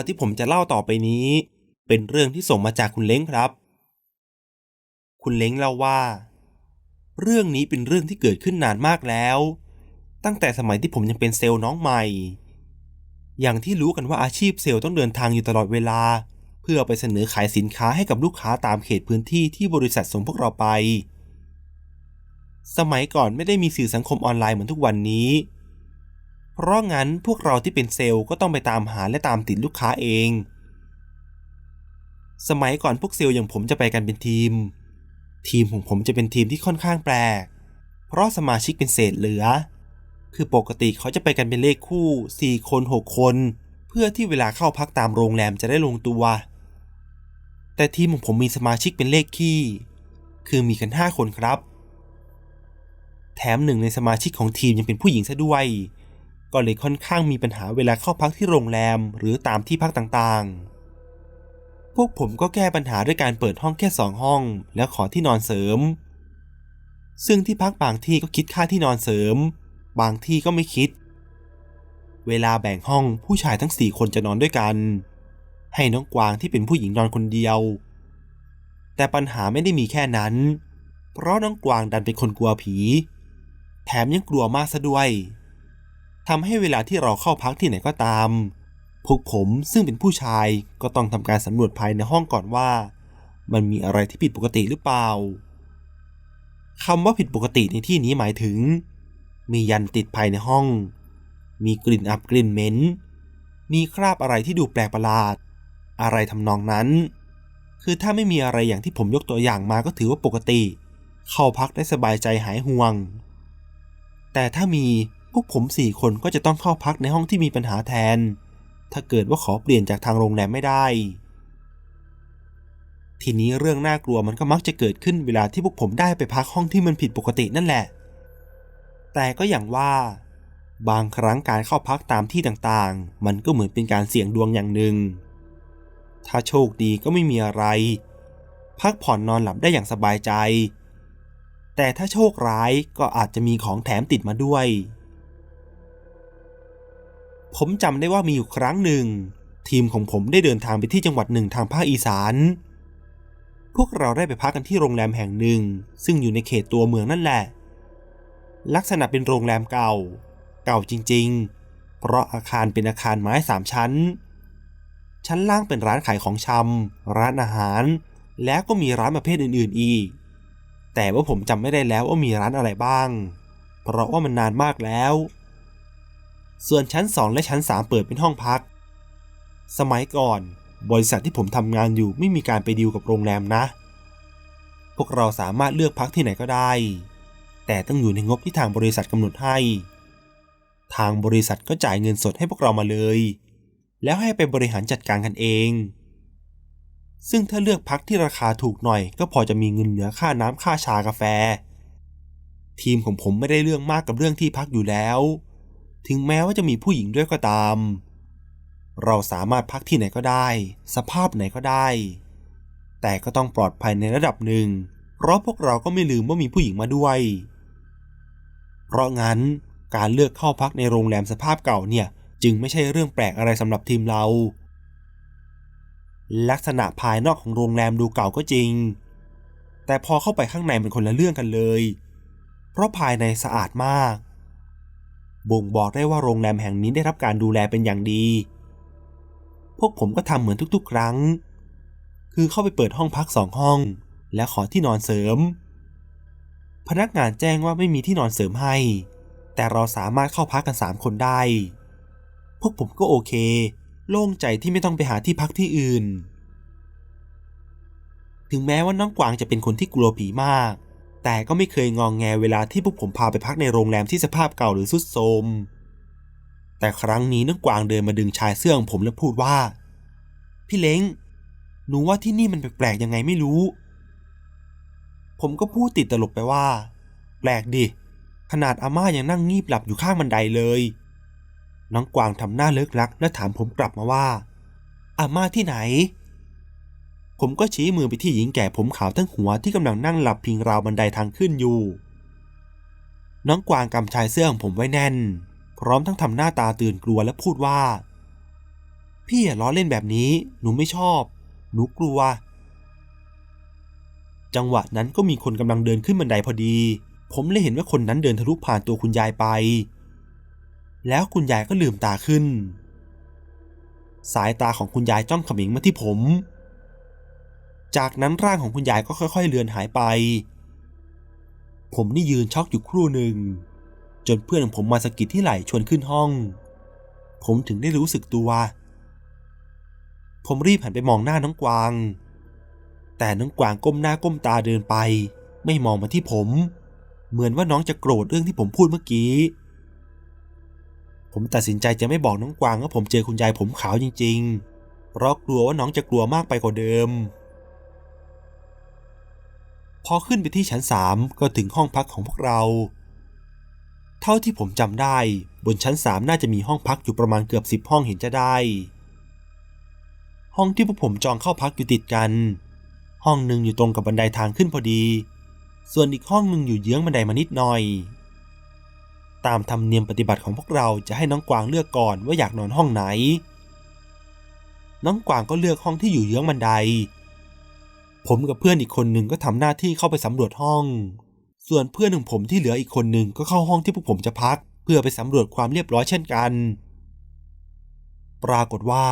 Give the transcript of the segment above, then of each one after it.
ราวที่ผมจะเล่าต่อไปนี้ เป็นเรื่องที่ส่งมาจากคุณเล้งครับ คุณเล้งเล่าว่า เรื่องนี้เป็นเรื่องที่เกิดขึ้นนานมากแล้ว ตั้งแต่สมัยที่ผมยังเป็นเซลล์น้องใหม่ อย่างที่รู้กันว่าอาชีพเซลล์ต้องเดินทางอยู่ตลอดเวลา เพื่อไปเสนอขายสินค้าให้กับลูกค้าตามเขตพื้นที่ที่บริษัทส่งพวกเราไป สมัยก่อนไม่ได้มีสื่อสังคมออนไลน์เหมือนทุกวันนี้ เพราะงั้นพวกเราที่เป็นเซลล์ก็ต้องไปตามหาและตามติดลูกค้าเอง สมัยก่อนพวกเซลล์อย่างผมจะไปกันเป็นทีม ทีมของผมจะเป็นทีมที่ค่อนข้างแปลก เพราะสมาชิกเป็นเศษเหลือ คือปกติเขาจะไปกันเป็นเลขคู่ 4 คน 6 คน เพื่อที่เวลาเข้าพักตามโรงแรมจะได้ลงตัว แต่ทีมของผมมีสมาชิกเป็นเลขคี่ คือมีกัน 5 คนครับ แถมหนึ่งในสมาชิกของทีมยังเป็นผู้หญิงซะด้วย ก็เลยค่อนข้างมีปัญหาเวลาเข้าพักที่โรงแรมหรือตามที่พักต่างๆ พวกผมก็แก้ปัญหาด้วยการเปิดห้องแค่สองห้อง แล้วขอที่นอนเสริม ซึ่งที่พักบางที่ก็คิดค่าที่นอนเสริม บางที่ก็ไม่คิด เวลาแบ่งห้องผู้ชายทั้งสี่คนจะนอนด้วยกัน ให้น้องกวางที่เป็นผู้หญิงนอนคนเดียว แต่ปัญหาไม่ได้มีแค่นั้น เพราะน้องกวางดันเป็นคนกลัวผี แถมยังกลัวมากซะด้วย ทำให้เวลาที่เราเข้าพักที่ไหนก็ตาม พวกผมซึ่งเป็นผู้ชายก็ต้องทำการสำรวจภายในห้องก่อนว่า มันมีอะไรที่ผิดปกติหรือเปล่าคำว่าผิดปกติในที่นี้หมายถึง มียันติดภายในห้อง มีกลิ่นอับกลิ่นเหม็น มีคราบอะไรที่ดูแปลกประหลาด อะไรทำนองนั้น คือถ้าไม่มีอะไรอย่างที่ผมยกตัวอย่างมาก็ถือว่าปกติ เข้าพักได้สบายใจหายห่วง แต่ถ้ามี พวกผมสี่คนก็จะต้องเข้าพักในห้องที่มีปัญหาแทน ถ้าเกิดว่าขอเปลี่ยนจากทางโรงแรมไม่ได้ ทีนี้เรื่องน่ากลัวมันก็มักจะเกิดขึ้นเวลาที่พวกผมได้ไปพักห้องที่มันผิดปกตินั่นแหละ แต่ก็อย่างว่า บางครั้งการเข้าพักตามที่ต่างๆ มันก็เหมือนเป็นการเสี่ยงดวงอย่างหนึ่ง ถ้าโชคดีก็ไม่มีอะไร พักผ่อนนอนหลับได้อย่างสบายใจ แต่ถ้าโชคร้ายก็อาจจะมีของแถมติดมาด้วย ผมจำได้ว่ามีอยู่ครั้งหนึ่ง ทีมของผมได้เดินทางไปที่จังหวัดหนึ่งทางภาคอีสาน พวกเราได้ไปพักกันที่โรงแรมแห่งหนึ่ง ซึ่งอยู่ในเขตตัวเมืองนั่นแหละ ลักษณะเป็นโรงแรมเก่า เก่าจริงๆ เพราะอาคารเป็นอาคารไม้สามชั้น ชั้นล่างเป็นร้านขายของชำร้านอาหาร แล้วก็มีร้านประเภทอื่นๆอีก แต่ว่าผมจำไม่ได้แล้วว่ามีร้านอะไรบ้าง เพราะว่ามันนานมากแล้ว ส่วนชั้น 2 และชั้น 3 เปิดเป็นห้องพัก สมัยก่อน บริษัทที่ผมทำงานอยู่ไม่มีการไปดีลกับโรงแรมนะ พวกเราสามารถเลือกพักที่ไหนก็ได้ แต่ต้องอยู่ในงบที่ทางบริษัทกำหนดให้ ทางบริษัทก็จ่ายเงินสดให้พวกเรามาเลย แล้วให้ไปบริหารจัดการกันเอง ซึ่งถ้าเลือกพักที่ราคาถูกหน่อย ก็พอจะมีเงินเหลือค่าน้ำค่าชากาแฟ ทีมของผมไม่ได้เรื่องมากกับเรื่องที่พักอยู่แล้ว ถึงแม้ว่าจะมีผู้หญิงด้วยก็ตาม เราสามารถพักที่ไหนก็ได้ สภาพไหนก็ได้ แต่ก็ต้องปลอดภัยในระดับหนึ่ง เพราะพวกเราก็ไม่ลืมว่ามีผู้หญิงมาด้วย เพราะงั้นการเลือกเข้าพักในโรงแรมสภาพเก่าเนี่ยจึงไม่ใช่เรื่องแปลกอะไรสำหรับทีมเรา ลักษณะภายนอกของโรงแรมดูเก่าก็จริง แต่พอเข้าไปข้างในมันคนละเรื่องกันเลย เพราะภายในสะอาดมาก บ่งบอกได้ว่าโรงแรมแห่งนี้ได้รับการดูแลเป็นอย่างดี พวกผมก็ทำเหมือนทุกๆ ครั้ง คือเข้าไปเปิดห้องพักสองห้อง และขอที่นอนเสริม พนักงานแจ้งว่าไม่มีที่นอนเสริมให้ แต่เราสามารถเข้าพักกันสามคนได้ พวกผมก็โอเค โล่งใจที่ไม่ต้องไปหาที่พักที่อื่น ถึงแม้ว่าน้องกวางจะเป็นคนที่กลัวผีมาก แต่ก็ไม่เคยงองแงเวลาที่พวกผมพาไปพักในโรงแรมที่สภาพเก่าหรือสุดโทมแต่ครั้งนี้น้องกวางเดินมาดึงชายเสื้อของผมและพูดว่า พี่เล้งหนูว่าที่นี่มันแปลกๆยังไงไม่รู้ ผมก็พูดติดตลกไปว่า แปลกดิ ขนาดอาม่ายังนั่งงีบหลับอยู่ข้างบันไดเลย น้องกวางทำหน้าเลิกลักและถามผมกลับมาว่า อาม่าที่ไหน ผมก็ชี้มือไปที่หญิงแก่ผมขาวทั้งหัวที่กำลังนั่งหลับพิงราวบันไดทางขึ้นอยู่ น้องกวางกำชายเสื้อของผมไว้แน่น พร้อมทั้งทำหน้าตาตื่นกลัวและพูดว่า พี่อย่าล้อเล่นแบบนี้ หนูไม่ชอบ หนูกลัว จังหวะนั้นก็มีคนกำลังเดินขึ้นบันไดพอดี ผมเลยเห็นว่าคนนั้นเดินทะลุผ่านตัวคุณยายไป แล้วคุณยายก็ลืมตาขึ้น สายตาของคุณยายจ้องขมิงมาที่ผม จากนั้นร่างของคุณยายก็ค่อย ๆ เลือนหายไป ผมนี่ยืนช็อกอยู่ครู่หนึ่ง จนเพื่อนของผมมาสะกิดที่ไหล่ชวนขึ้นห้อง ผมถึงได้รู้สึกตัว ผมรีบหันไปมองหน้าน้องกวาง แต่น้องกวางก้มหน้าก้มตาเดินไป ไม่มองมาที่ผม เหมือนว่าน้องจะโกรธเรื่องที่ผมพูดเมื่อกี้ ผมตัดสินใจจะไม่บอกน้องกวางว่าผมเจอคุณยายผมขาวจริง ๆ เพราะกลัวว่าน้องจะกลัวมากไปกว่าเดิม พอขึ้นไปที่ชั้นสามก็ถึงห้องพักของพวกเรา เท่าที่ผมจำได้ บนชั้นสามน่าจะมีห้องพักอยู่ประมาณเกือบสิบห้องเห็นจะได้ ห้องที่พวกผมจองเข้าพักอยู่ติดกัน ห้องหนึ่งอยู่ตรงกับบันไดทางขึ้นพอดี ส่วนอีกห้องหนึ่งอยู่เยื้องบันไดมานิดหน่อย ตามธรรมเนียมปฏิบัติของพวกเราจะให้น้องกวางเลือกก่อนว่าอยากนอนห้องไหน น้องกวางก็เลือกห้องที่อยู่เยื้องบันได ผมกับเพื่อนอีกคนหนึ่งก็ทำหน้าที่เข้าไปสำรวจห้อง ส่วนเพื่อนของผมที่เหลืออีกคนหนึ่งก็เข้าห้องที่พวกผมจะพัก เพื่อไปสำรวจความเรียบร้อยเช่นกัน ปรากฏว่า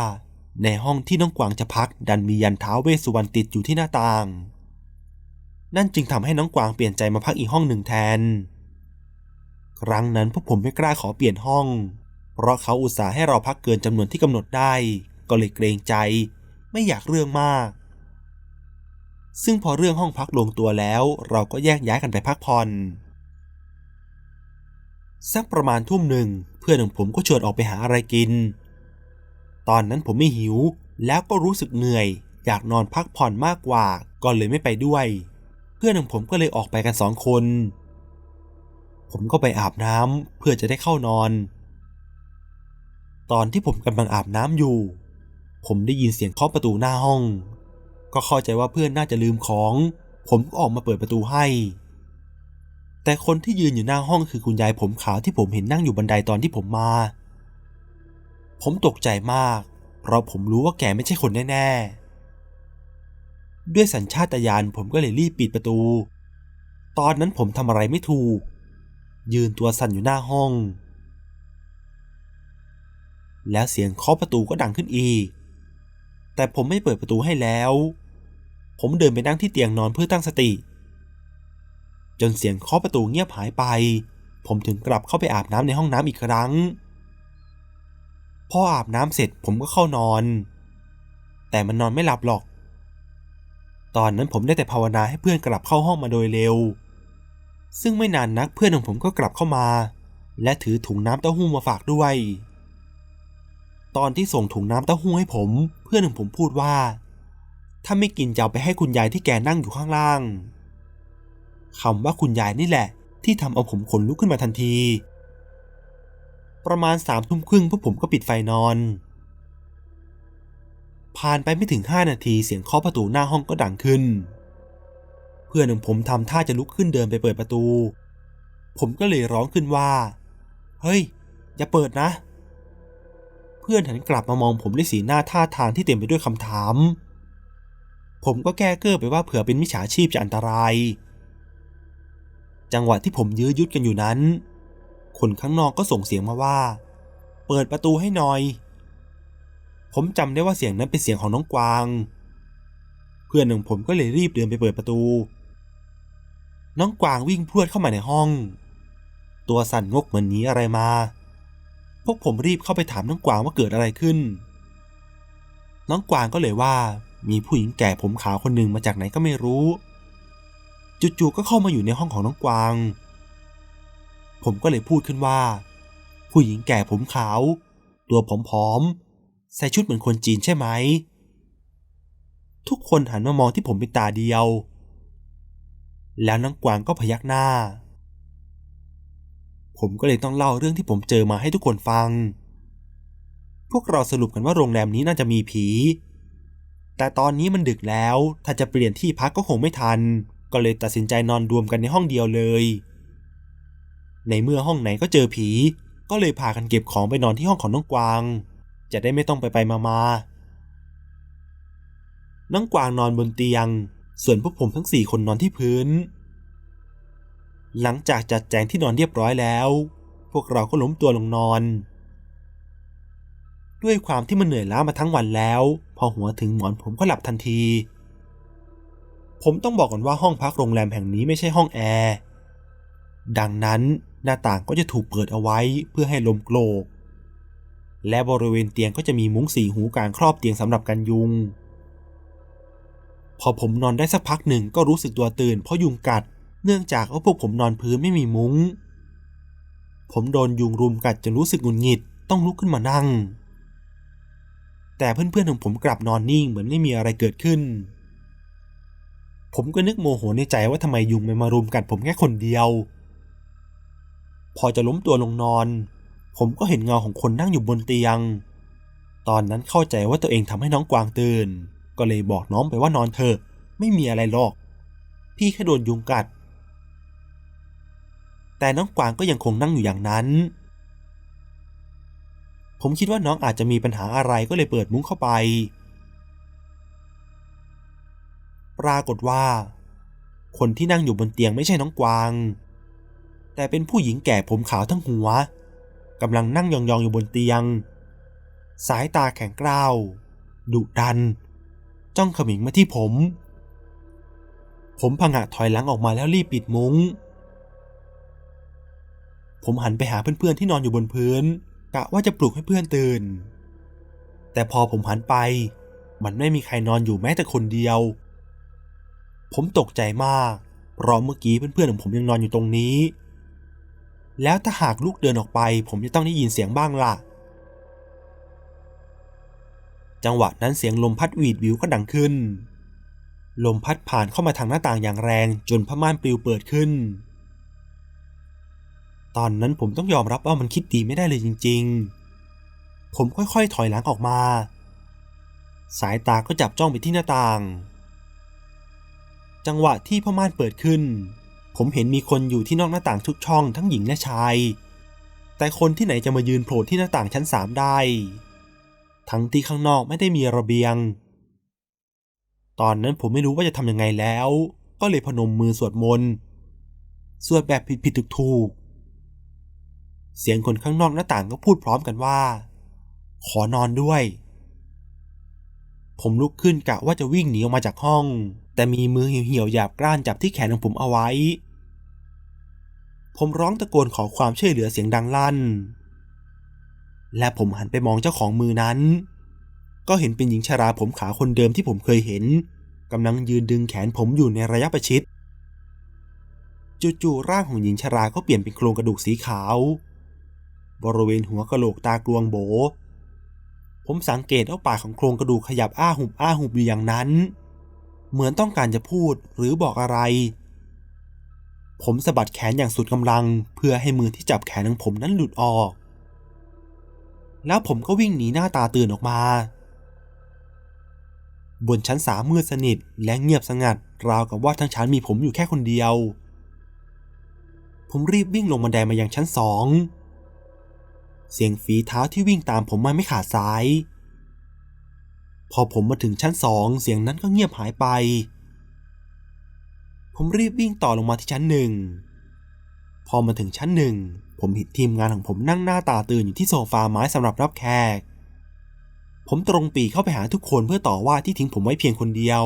ในห้องที่น้องกวางจะพัก ดันมียันเท้าเวสสุวรรณติดอยู่ที่หน้าต่าง นั่นจึงทำให้น้องกวางเปลี่ยนใจมาพักอีกห้องหนึ่งแทน ครั้งนั้นพวกผมไม่กล้าขอเปลี่ยนห้อง เพราะเขาอุตส่าห์ให้เราพักเกินจำนวนที่กำหนดได้ ก็เลยเกรงใจ ไม่อยากเรื่องมาก ซึ่งพอเรื่องห้องพักลงตัวแล้ว เราก็แยกย้ายกันไปพักผ่อนสักประมาณทุ่มหนึ่งเพื่อนของผมก็ชวนออกไปหาอะไรกิน ตอนนั้นผมไม่หิว แล้วก็รู้สึกเหนื่อย อยากนอนพักผ่อนมากกว่าก็เลยไม่ไปด้วย เพื่อนของผมก็เลยออกไปกันสองคน ผมก็ไปอาบน้ำเพื่อจะได้เข้านอน ตอนที่ผมกำลังอาบน้ำอยู่ ผมได้ยินเสียงเคาะประตูหน้าห้อง ก็เข้าใจว่าเพื่อนน่าจะลืมของ ผมก็ออกมาเปิดประตูให้ แต่คนที่ยืนอยู่หน้าห้องคือคุณยายผมขาวที่ผมเห็นนั่งอยู่บันไดตอนที่ผมมา ผมตกใจมาก เพราะผมรู้ว่าแกไม่ใช่คนแน่ๆ ด้วยสัญชาตญาณผมก็เลยรีบปิดประตู ตอนนั้นผมทำอะไรไม่ถูก ยืนตัวสั่นอยู่หน้าห้อง แล้วเสียงเคาะประตูก็ดังขึ้นอีก แต่ผมไม่เปิดประตูให้แล้ว ผมเดินไปนั่งที่เตียงนอนเพื่อตั้งสติ จนเสียงเคาะประตูเงียบหายไป ผมถึงกลับเข้าไปอาบน้ำในห้องน้ำอีกครั้ง พออาบน้ำเสร็จผมก็เข้านอน แต่มันนอนไม่หลับหรอก ตอนนั้นผมได้แต่ภาวนาให้เพื่อนกลับเข้าห้องมาโดยเร็ว ซึ่งไม่นานนักเพื่อนของผมก็กลับเข้ามา และถือถุงน้ำเต้าหู้มาฝากด้วย ตอนที่ส่งถุงน้ำเต้าหู้ให้ผม เพื่อนของผมพูดว่า ถ้าไม่กินจะเอาไปให้คุณยายที่แกนั่งอยู่ข้างล่างคำว่าคุณยายนี่แหละ ที่ทำเอาผมขนลุกขึ้นมาทันที ประมาณสามทุ่มครึ่งพวกผมก็ปิดไฟนอน ผ่านไปไม่ถึงห้านาทีเสียงเคาะประตูหน้าห้องก็ดังขึ้น เพื่อนของผมทำท่าจะลุกขึ้นเดินไปเปิดประตู ผมก็เลยร้องขึ้นว่า เฮ้ย อย่าเปิดนะ พื่อนหันกลับมามองผมด้วยสีหน้าท่าทางที่เต็มไปด้วยคำถาม ผมก็แก้เก้อไปว่าเผื่อเป็นมิจฉาชีพจะอันตราย จังหวะที่ผมยื้อยุดกันอยู่นั้น คนข้างนอกก็ส่งเสียงมาว่า เปิดประตูให้หน่อย ผมจำได้ว่าเสียงนั้นเป็นเสียงของน้องกวาง เพื่อนของผมก็เลยรีบเดินไปเปิดประตู น้องกวางวิ่งพรวดเข้ามาในห้อง ตัวสั่นงกเหมือนหนีอะไรมา วกผมรีบเข้าไปถามน้องกวางว่าเกิดอะไรขึ้น น้องกวางก็เลยว่ามีผู้หญิงแก่ผมขาวคนหนึ่งมาจากไหนก็ไม่รู้ จู่ๆก็เข้ามาอยู่ในห้องของน้องกวาง ผมก็เลยพูดขึ้นว่า ผู้หญิงแก่ผมขาว ตัวผอมๆใส่ชุดเหมือนคนจีนใช่ไหม ทุกคนหันมามองที่ผมเป็นตาเดียว แล้วน้องกวางก็พยักหน้า ผมก็เลยต้องเล่าเรื่องที่ผมเจอมาให้ทุกคนฟัง พวกเราสรุปกันว่าโรงแรมนี้น่าจะมีผี แต่ตอนนี้มันดึกแล้ว ถ้าจะเปลี่ยนที่พักก็คงไม่ทัน ก็เลยตัดสินใจนอนรวมกันในห้องเดียวเลย ในเมื่อห้องไหนก็เจอผี ก็เลยพากันเก็บของไปนอนที่ห้องของน้องกวาง จะได้ไม่ต้องไปไปมามาน้องกวางนอนบนเตียง ส่วนพวกผมทั้งสี่คนนอนที่พื้น หลังจากจัดแจงที่นอนเรียบร้อยแล้ว พวกเราก็ล้มตัวลงนอน ด้วยความที่มันเหนื่อยล้ามาทั้งวันแล้ว พอหัวถึงหมอนผมก็หลับทันที ผมต้องบอกก่อนว่าห้องพักโรงแรมแห่งนี้ไม่ใช่ห้องแอร์ ดังนั้นหน้าต่างก็จะถูกเปิดเอาไว้เพื่อให้ลมโกรก และบริเวณเตียงก็จะมีมุ้งสีหูกลางครอบเตียงสำหรับกันยุง พอผมนอนได้สักพักหนึ่งก็รู้สึกตัวตื่นเพราะยุงกัด เนื่องจากว่าพวกผมนอนพื้นไม่มีมุง้ง ผมโดนยุงรุมกัดจนรู้สึกหงุดหงิดต้องลุกขึ้นมานั่ง แต่เพื่อนๆของผมกลับนอนนิ่งเหมือนไม่มีอะไรเกิดขึ้น ผมก็นึกโมโหในใจว่าทำไมยุงมันมารุมกัดผมแค่คนเดียว พอจะล้มตัวลงนอน ผมก็เห็นเงาของคนนั่งอยู่บนเตียง ตอนนั้นเข้าใจว่าตัวเองทำให้น้องกวางตื่น ก็เลยบอกน้องไปว่านอนเถอะไม่มีอะไรหรอก พี่แค่โดนยุงกัด แต่น้องกวางก็ยังคงนั่งอยู่อย่างนั้น ผมคิดว่าน้องอาจจะมีปัญหาอะไรก็เลยเปิดมุ้งเข้าไป ปรากฏว่า คนที่นั่งอยู่บนเตียงไม่ใช่น้องกวาง แต่เป็นผู้หญิงแก่ผมขาวทั้งหัวกำลังนั่งยองๆอยู่บนเตียง สายตาแข็งกร้าวดุดัน จ้องเขมิงมาที่ผม ผมผงะถอยหลังออกมาแล้วรีบปิดมุง้ง ผมหันไปหาเพื่อนๆที่นอนอยู่บนพื้น กะว่าจะปลุกให้เพื่อนตื่น แต่พอผมหันไป มันไม่มีใครนอนอยู่แม้แต่คนเดียว ผมตกใจมากเพราะเมื่อกี้เพื่อนๆของผมยังนอนอยู่ตรงนี้ แล้วถ้าหากลูกเดินออกไป ผมจะต้องได้ยินเสียงบ้างล่ะ จังหวะนั้นเสียงลมพัดหวีดวิวก็ดังขึ้น ลมพัดผ่านเข้ามาทางหน้าต่างอย่างแรงจนผ้าม่านปลิวเปิดขึ้น ตอนนั้นผมต้องยอมรับว่ามันคิดดีไม่ได้เลยจริง ๆ ผมค่อยๆถอยหลังออกมา สายตาก็จับจ้องไปที่หน้าต่าง จังหวะที่ผ้าม่านเปิดขึ้น ผมเห็นมีคนอยู่ที่นอกหน้าต่างทุกช่องทั้งหญิงและชาย แต่คนที่ไหนจะมายืนโผล่ที่หน้าต่างชั้นสามได้ ทั้งที่ข้างนอกไม่ได้มีระเบียง ตอนนั้นผมไม่รู้ว่าจะทำยังไงแล้ว ก็เลยพนมมือสวดมนต์ สวดแบบผิดๆถูกๆ เสียงคนข้างนอกหน้าต่างก็พูดพร้อมกันว่า ขอนอนด้วย ผมลุกขึ้นกะว่าจะวิ่งหนีออกมาจากห้อง แต่มีมือเหี่ยวๆหยาบกร้านจับที่แขนของผมเอาไว้ ผมร้องตะโกนขอความช่วยเหลือเสียงดังลั่น และผมหันไปมองเจ้าของมือนั้น ก็เห็นเป็นหญิงชราผมขาวคนเดิมที่ผมเคยเห็นกำลังยืนดึงแขนผมอยู่ในระยะประชิดจู่ๆร่างของหญิงชราก็เปลี่ยนเป็นโครงกระดูกสีขาว บริเวณหัวกะโหลกตากลวงโบ ผมสังเกตว่าปากของโครงกระดูกขยับอ้าหุบอ้าหุบอยู่อย่างนั้น เหมือนต้องการจะพูดหรือบอกอะไร ผมสะบัดแขนอย่างสุดกำลัง เพื่อให้มือที่จับแขนของผมนั้นหลุดออก แล้วผมก็วิ่งหนีหน้าตาตื่นออกมา บนชั้นสามมืดสนิทและเงียบสงัด ราวกับว่าทั้งชั้นมีผมอยู่แค่คนเดียว ผมรีบวิ่งลงบันไดมายังชั้นสอง เสียงฝีเท้าที่วิ่งตามผมมาไม่ขาดสาย พอผมมาถึงชั้นสองเสียงนั้นก็เงียบหายไป ผมรีบวิ่งต่อลงมาที่ชั้นหนึ่ง พอมาถึงชั้นหนึ่ง ผมเห็นทีมงานของผมนั่งหน้าตาตื่นอยู่ที่โซฟาไม้สำหรับรับแขก ผมตรงปีเข้าไปหาทุกคนเพื่อต่อว่าที่ทิ้งผมไว้เพียงคนเดียว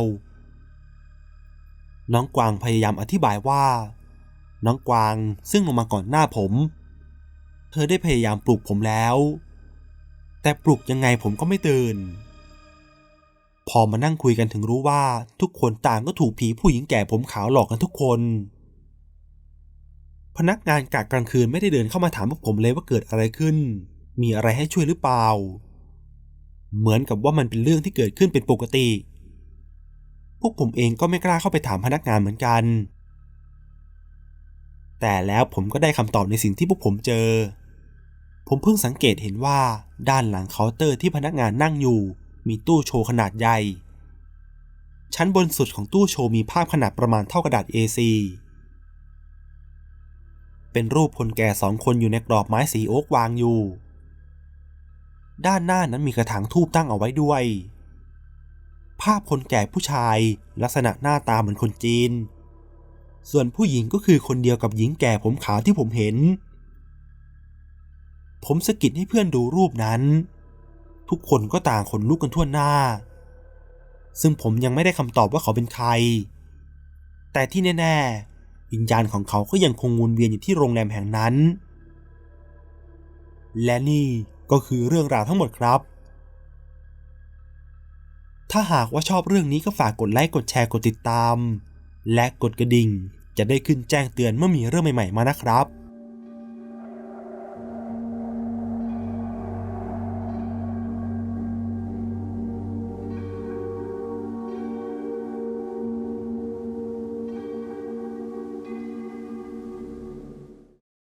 น้องกวางพยายามอธิบายว่า น้องกวางซึ่งลงมาก่อนหน้าผม เธอได้พยายามปลุกผมแล้ว แต่ปลุกยังไงผมก็ไม่ตื่น พอมานั่งคุยกันถึงรู้ว่าทุกคนต่างก็ถูกผีผู้หญิงแก่ผมขาวหลอกกันทุกคน พนักงานกะกลางคืนไม่ได้เดินเข้ามาถามพวกผมเลยว่าเกิดอะไรขึ้น มีอะไรให้ช่วยหรือเปล่า เหมือนกับว่ามันเป็นเรื่องที่เกิดขึ้นเป็นปกติ พวกผมเองก็ไม่กล้าเข้าไปถามพนักงานเหมือนกันแต่แล้วผมก็ได้คำตอบในสิ่งที่พวกผมเจอ ผมเพิ่งสังเกตเห็นว่าด้านหลังเคาน์เตอร์ที่พนักงานนั่งอยู่ มีตู้โชว์ขนาดใหญ่ ชั้นบนสุดของตู้โชว์มีภาพขนาดประมาณเท่ากระดาษ A4 เป็นรูปคนแก่สองคนอยู่ในกรอบไม้สีโอ๊กวางอยู่ ด้านหน้านั้นมีกระถางทูบตั้งเอาไว้ด้วย ภาพคนแก่ผู้ชายลักษณะหน้าตาเหมือนคนจีน ส่วนผู้หญิงก็คือคนเดียวกับหญิงแก่ผมขาวที่ผมเห็น ผมสะกิดให้เพื่อนดูรูปนั้น ทุกคนก็ต่างขนลุกกันทั่วหน้า ซึ่งผมยังไม่ได้คำตอบว่าเขาเป็นใคร แต่ที่แน่ๆ วิญญาณของเขาก็ยังคงวนเวียนอยู่ที่โรงแรมแห่งนั้น และนี่ก็คือเรื่องราวทั้งหมดครับ ถ้าหากว่าชอบเรื่องนี้ก็ฝากกดไลค์ กดแชร์ กดติดตาม และกดกระดิ่ง จะได้ขึ้นแจ้งเตือนเมื่อมีเรื่องใหม่ ๆ มานะครับ